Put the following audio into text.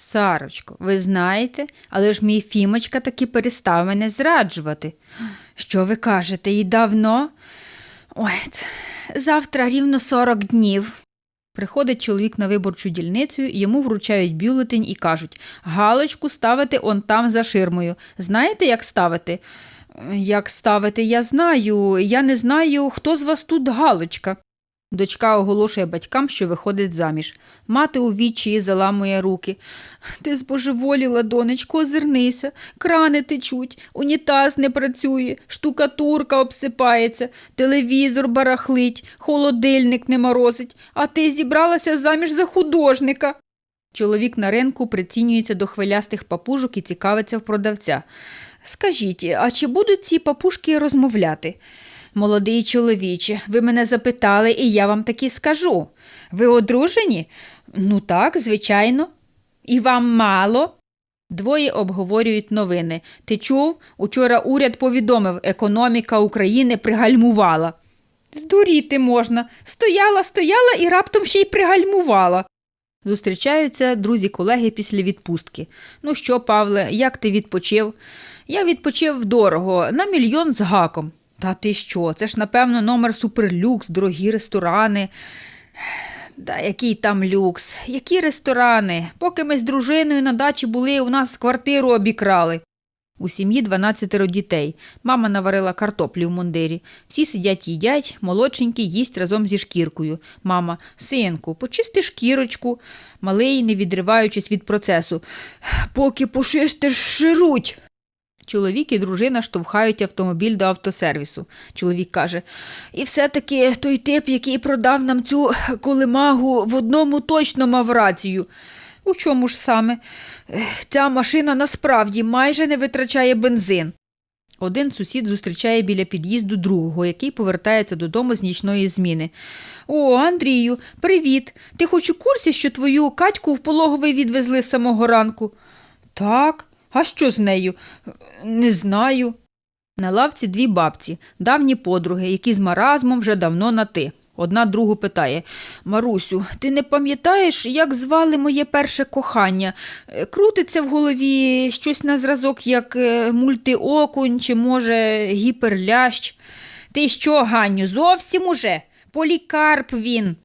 Сарочко, ви знаєте, але ж мій Фімочка таки перестав мене зраджувати. Що ви кажете, і давно? Ой, завтра рівно 40 днів. Приходить чоловік на виборчу дільницю, йому вручають бюлетень і кажуть Галочку ставити он там за ширмою. Знаєте, як ставити? Як ставити, я знаю. Я не знаю, хто з вас тут Галочка. Дочка оголошує батькам, що виходить заміж. Мати у вічі заламує руки. Ти збожеволіла, донечко, озирнися. Крани течуть, унітаз не працює, штукатурка обсипається, телевізор барахлить, холодильник не морозить, а ти зібралася заміж за художника. Чоловік на ринку прицінюється до хвилястих папужок і цікавиться в продавця. Скажіть, а чи будуть ці папушки розмовляти? Молодий чоловіче, ви мене запитали, і я вам таки скажу. Ви одружені? Ну так, звичайно. І вам мало? Двоє обговорюють новини. Ти чув? Учора уряд повідомив, економіка України пригальмувала. Здуріти можна. Стояла, стояла і раптом ще й пригальмувала. Зустрічаються друзі-колеги після відпустки. Ну що, Павле, як ти відпочив? Я відпочив дорого, на мільйон з гаком. Та ти що? Це ж, напевно, номер суперлюкс, дорогі ресторани. Да який там люкс, які ресторани? Поки ми з дружиною на дачі були, у нас квартиру обікрали. У сім'ї 12 дітей. Мама наварила картоплі в мундирі. Всі сидять їдять, молодшенький їсть разом зі шкіркою. Мама, синку, почисти шкірочку. Малий, не відриваючись від процесу. Поки пошистиш шируть. Чоловік і дружина штовхають автомобіль до автосервісу. Чоловік каже: І все-таки той тип, який продав нам цю колемагу, в одному точно мав рацію. У чому ж саме? Ця машина насправді майже не витрачає бензин. Один сусід зустрічає біля під'їзду другого, який повертається додому з нічної зміни. О, Андрію, привіт. Ти хоч у курсі, що твою Катьку в пологовий відвезли з самого ранку? Так, а що з нею? Не знаю. На лавці дві бабці, давні подруги, які з маразмом вже давно на ти. Одна другу питає Марусю, ти не пам'ятаєш, як звали моє перше кохання? Е, Крутиться в голові щось на зразок, як е, мультиокунь чи, може, гіперлящ. Ти що, Ганю, зовсім уже? Полікарп він.